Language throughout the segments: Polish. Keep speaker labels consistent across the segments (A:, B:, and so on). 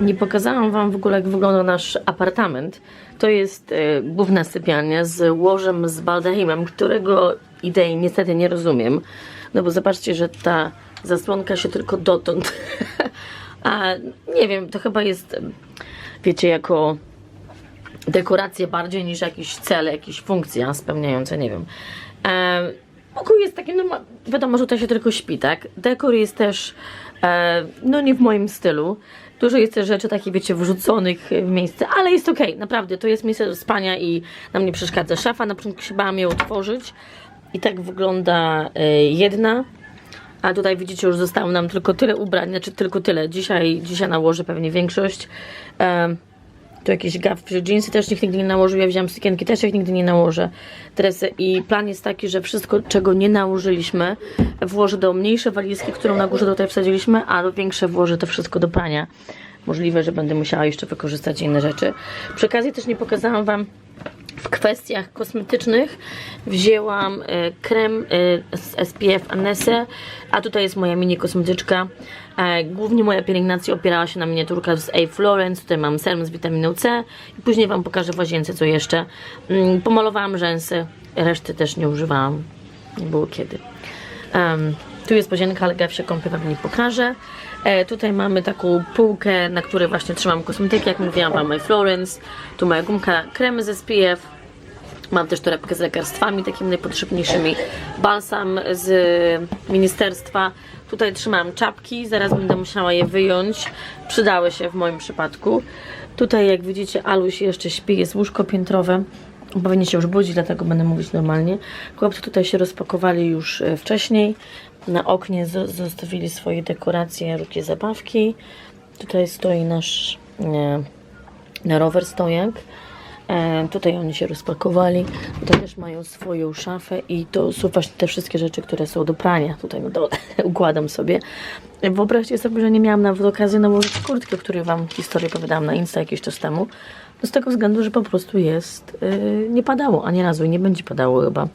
A: Nie pokazałam wam w ogóle, jak wygląda nasz apartament. To jest e, główna sypialnia z łożem z baldachimem, którego idei niestety nie rozumiem. No bo zobaczcie, że ta zasłonka się tylko dotąd. A nie wiem, to chyba jest, em, wiecie, jako dekoracje bardziej niż jakiś cel, jakieś funkcja spełniająca, nie wiem. E, pokój jest taki, no wiadomo, że tutaj się tylko śpi, tak? Dekor jest też, e, no nie w moim stylu. Dużo jest też rzeczy takich, wiecie, wrzuconych w miejsce, ale jest okej, naprawdę, to jest miejsce spania i nam nie przeszkadza. Szafa, na początku się bałam ją otworzyć i tak wygląda e, jedna. A tutaj widzicie, już zostało nam tylko tyle ubrań, znaczy tylko tyle. Dzisiaj, dzisiaj nałożę pewnie większość. Em, tu jakieś gafy, jeansy też nikt nigdy nie nałożył, ja wziąłem sukienki, też ich nigdy nie nałożę, dresy i plan jest taki, że wszystko, czego nie nałożyliśmy, włożę do mniejszej walizki, którą na górze tutaj wsadziliśmy, a do większe włożę to wszystko do prania. Możliwe, że będę musiała jeszcze wykorzystać inne rzeczy. Przy okazji też nie pokazałam Wam w kwestiach kosmetycznych wzięłam e, krem e, z SPF Anesse, a tutaj jest moja mini kosmetyczka. E, Głównie moja pielęgnacja opierała się na miniaturkach z A. Florence, tutaj mam serum z witaminą C i później Wam pokażę w łazience co jeszcze. Mm, Pomalowałam rzęsy, reszty też nie używałam, nie było kiedy. Em, tu jest łazienka, ale Gaw się kąpie, Wam nie pokażę. E, tutaj mamy taką półkę, na której właśnie trzymam kosmetyki, jak mówiłam Wam, My Florence. Tu moja gumka, kremy z SPF. Mam też torebkę z lekarstwami, takimi najpotrzebniejszymi. Balsam z ministerstwa. Tutaj trzymam czapki, zaraz będę musiała je wyjąć. Przydały się w moim przypadku. Tutaj, jak widzicie, Aluś jeszcze śpi, jest łóżko piętrowe. Pewnie się już budzi, dlatego będę mówić normalnie. Chłopcy tutaj się rozpakowali już e, wcześniej. Na oknie zo- zostawili swoje dekoracje, różne zabawki. Tutaj stoi nasz e, na rower stojak. E, tutaj oni się rozpakowali. Tutaj też mają swoją szafę i to są właśnie te wszystkie rzeczy, które są do prania. Tutaj na dole układam sobie. Wyobraźcie sobie, że nie miałam nawet okazji nałożyć kurtki, o której Wam historię opowiadałam na Insta jakiś czas temu. No z tego względu, że po prostu jest, yy, nie padało ani razu i nie będzie padało chyba.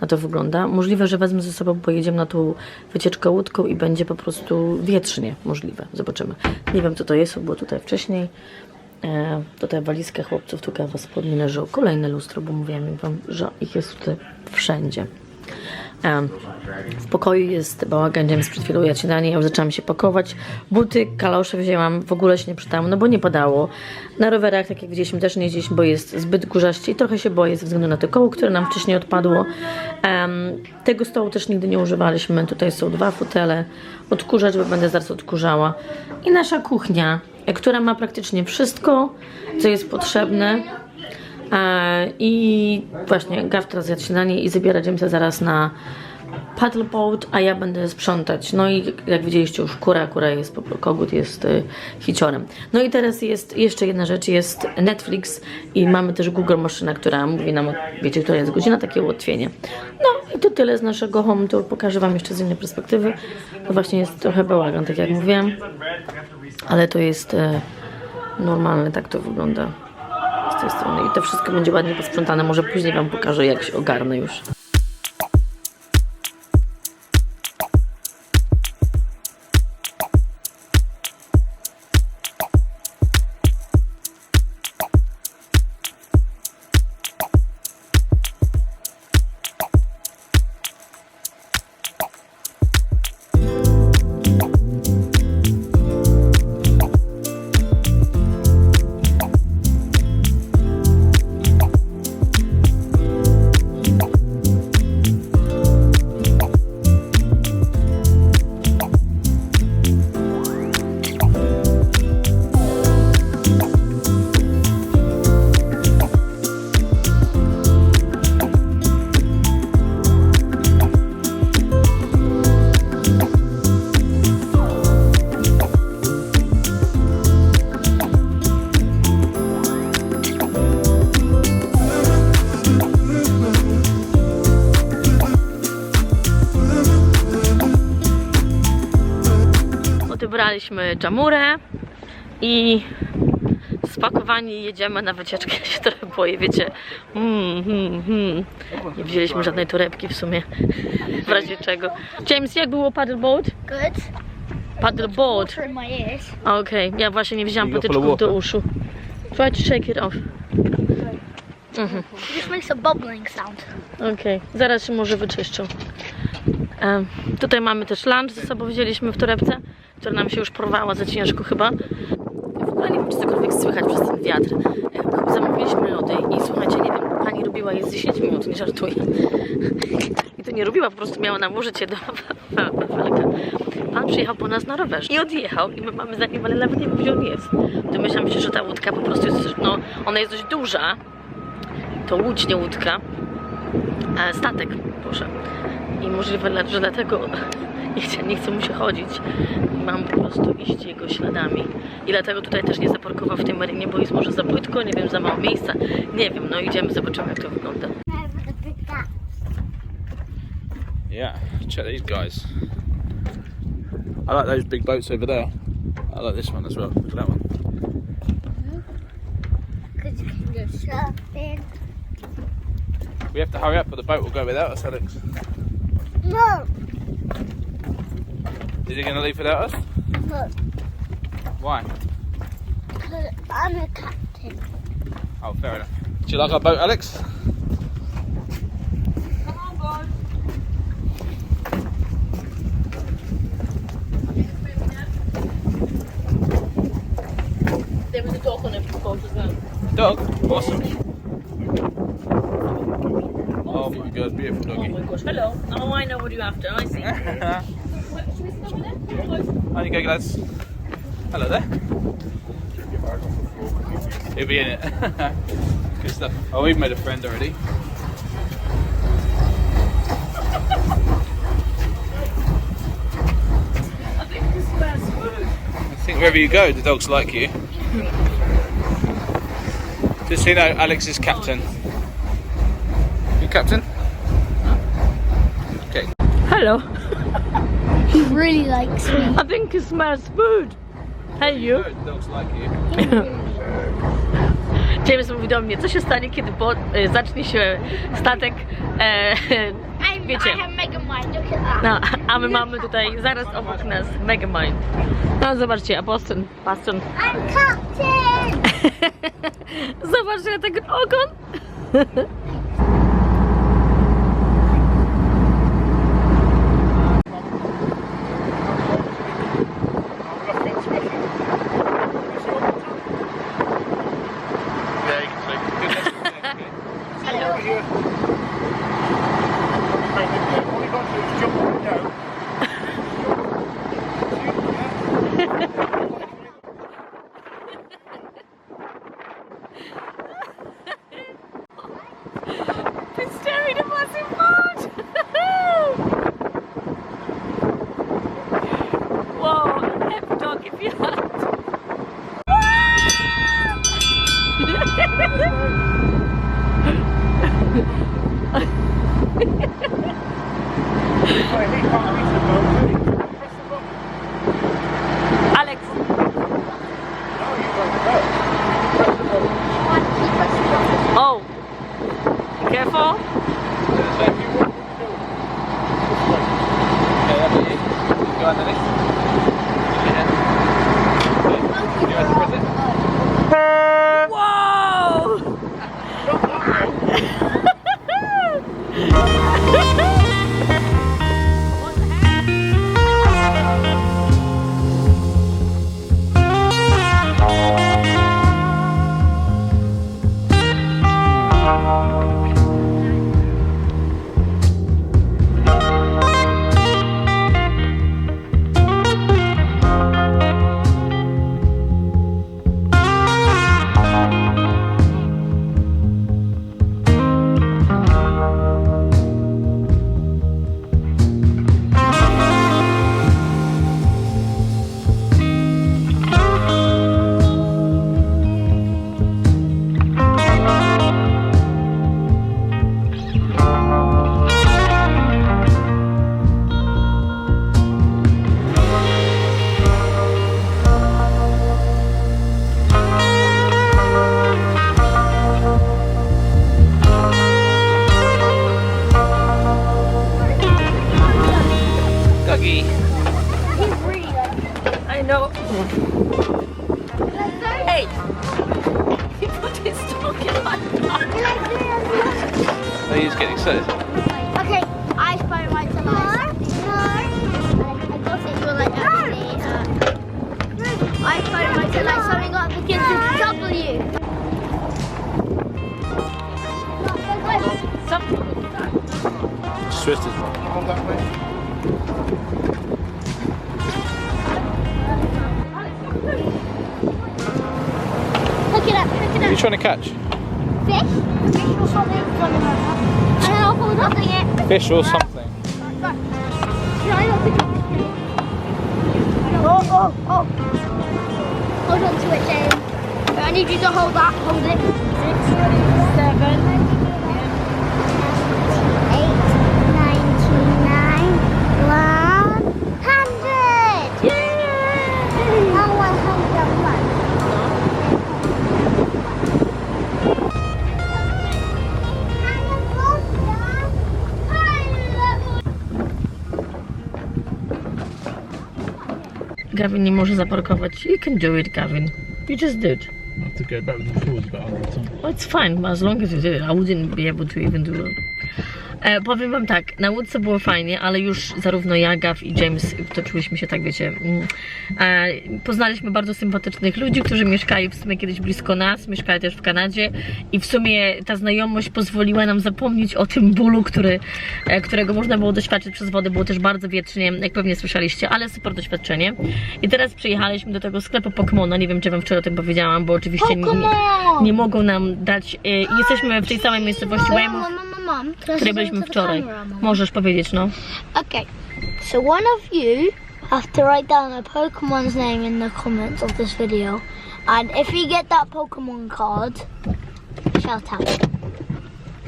A: Na to wygląda. Możliwe, że wezmę ze sobą, pojedziemy na tą wycieczkę łódką i będzie po prostu wietrznie. Możliwe. Zobaczymy. Nie wiem, co to jest, bo tutaj wcześniej. E, tutaj walizka chłopców, tu kawa spodnie leżą. Kolejne lustro, bo mówiłam wam, że ich jest tutaj wszędzie. E, w pokoju jest bałagan, James przed chwilą jadł śniadanie, ja zaczęłam się pakować. Buty, kalosze wzięłam, w ogóle się nie przydało, no bo nie padało. Na rowerach, tak jak widzieliśmy, też nie jeździliśmy, bo jest zbyt górzaście i trochę się boję ze względu na to koło, które nam wcześniej odpadło. Em, tego stołu też nigdy nie używaliśmy. Tutaj są dwa fotele, odkurzacz, bo będę zaraz odkurzała. I nasza kuchnia, e, która ma praktycznie wszystko, co jest potrzebne. E, I właśnie Gav teraz zjadł śniadanie i zabiera Jamesa zaraz na paddle boat, a ja będę sprzątać. No i jak widzieliście już kura, kura jest, kogut jest y, hiciorem. No i teraz jest jeszcze jedna rzecz, jest Netflix i mamy też Google maszyna, która mówi nam, wiecie, która jest godzina, takie ułatwienie. No i to tyle z naszego home tour. Pokażę Wam jeszcze z innej perspektywy. To właśnie jest trochę bałagan, tak jak mówiłam, ale to jest e, normalne, tak to wygląda z tej strony. I to wszystko będzie ładnie posprzątane. Może później Wam pokażę, jak się ogarnę już. Odebraliśmy jamurę i spakowani jedziemy na wycieczkę. Ja się trochę boję, wiecie. Mm, mm, mm. Nie wzięliśmy żadnej torebki w sumie, w razie czego. James, jak było paddleboat?
B: Good.
A: Paddleboard. Okej, ja właśnie nie wzięłam patyczków do uszu. Try to shake it off.
B: It just makes a bubbling sound.
A: Okej, zaraz się może wyczyszczą. Em, tutaj mamy też lunch ze sobą wzięliśmy w torebce, która nam się już porwała za ciężko chyba. W ogóle nie wiem, czy cokolwiek słychać przez ten wiatr. Zamówiliśmy lody i słuchajcie, nie wiem, pani robiła je z 10 minut, nie żartuję. I to nie robiła, po prostu miała nam użyć je do wafelka. Pan przyjechał po nas na rowerze i odjechał i my mamy za nim, ale nawet nie wiem, gdzie on jest. Domyślam się, że ta łódka po prostu jest, no, ona jest dość duża. To łódź, nie łódka e, statek, proszę. I możliwe, że dlatego nie chce, nie mu się chodzić. I mam po prostu iść jego śladami. I dlatego tutaj też nie zaparkował w tej marynie, bo jest może za płytko, nie wiem, za mało miejsca. Nie wiem, no idziemy, zobaczymy jak to wygląda.
C: Yeah, check these guys. I like those big boats over there. I like this one as well. Look at that one.
B: Because you can go surfing.
C: We have to hurry up, or the boat will go without us, Alex.
B: No,
C: Is it going to leave without us?
B: no,
C: Why?
B: because I'm a captain.
C: Oh, fair enough. Do you like our boat, Alex?
A: There was a dog on every boat as well.
C: Dog? Awesome. Oh my god, beautiful
A: Oh my gosh, hello. Oh, I know what you're after, I see.
C: On you go, lads. Hello there. He'll be in it. Good stuff. Oh, we've made a friend already. I think wherever you go, the dogs like you. Just so you know, Alex is captain. You captain?
A: Hello.
B: He really likes me.
A: I think it smells food. Hey you. James mówi do mnie, co się stanie, kiedy bo, e, zacznie się statek, e, wiecie,
B: I have mega mind. Look at that.
A: no, a my mamy tutaj zaraz obok nas Megamind. No zobaczcie, a Boston, Boston.
B: I'm captain.
A: Zobaczcie na ten ogon.
C: catch?
B: Fish? Fish or something? And then I'll hold up again.
C: Fish or uh, something?
B: Try not to get Oh, oh, oh. Hold on to it, James. I need you to hold that. Hold it. Six, seven,
A: Gavin nie może zaparkować. You can do it, Gavin. You just did.
C: I have to go back and forwards about 100 times.
A: Oh, it's fine, as long as you did it. I wouldn't be able to even do it. E, powiem wam tak, na łódce było fajnie, ale już zarówno ja, Gav i James toczyłyśmy się tak, wiecie. mm, E, poznaliśmy bardzo sympatycznych ludzi, którzy mieszkali w sumie kiedyś blisko nas, mieszkali też w Kanadzie i w sumie ta znajomość pozwoliła nam zapomnieć o tym bólu, który, e, którego można było doświadczyć przez wodę. Było też bardzo wiecznie, jak pewnie słyszeliście, ale super doświadczenie. I teraz przyjechaliśmy do tego sklepu Pokémona, nie wiem czy wam wczoraj o tym powiedziałam, bo oczywiście nie,
B: Pokémon!
A: nie mogą nam dać. E, jesteśmy w tej samej miejscowości Weymouth,
B: Mom,
A: której byliśmy wczoraj. Możesz powiedzieć, no.
B: Okay, so one of you have to write down a Pokemon's name in the comments of this video, and if you get that Pokemon card, shout out.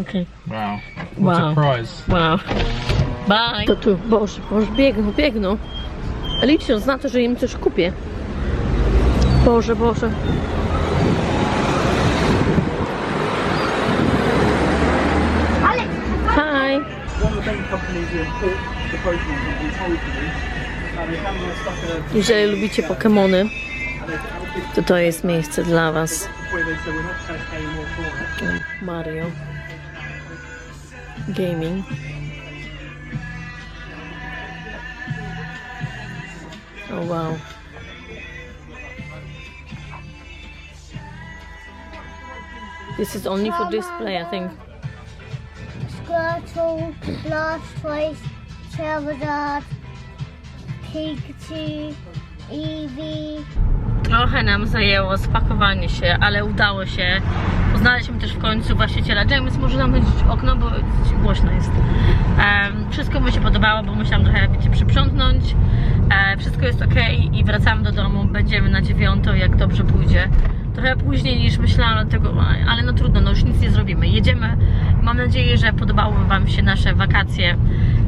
A: Okej.
C: Wow.
A: What a Wow.
C: prize.
A: Wow. Bye. To tu, Boże, Boże, biegną, biegną. Licząc na to, że im coś kupię. Boże, Boże.
B: Alex,
A: Hi.
D: one of the main companies who import the Pokemon that we told you. Uh, they have their stuff in a
A: Jeżeli lubicie Pokemony, to to jest miejsce dla Was. Mario. Gaming. Oh wow. This is only for display, I think.
B: Squirtle, Blastoise, Charizard, Pikachu, Eevee.
A: Trochę nam zajęło spakowanie się, ale udało się. Poznaliśmy też w końcu właściciela. James, może zamknąć okno, bo głośno jest. Em, wszystko mi się podobało, bo musiałam trochę wiecie, przyprzątnąć. E, wszystko jest ok i wracamy do domu. Będziemy na dziewiątą, jak dobrze pójdzie. Trochę później niż myślałam, dlatego, ale no trudno, no już nic nie zrobimy. Jedziemy. Mam nadzieję, że podobały Wam się nasze wakacje,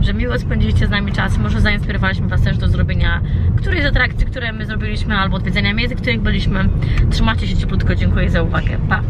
A: że miło spędziliście z nami czas. Może zainspirowaliśmy Was też do zrobienia którejś z atrakcji, które my zrobiliśmy, albo odwiedzenia miejsc, w których byliśmy. Trzymajcie się cieplutko, dziękuję za uwagę. Pa!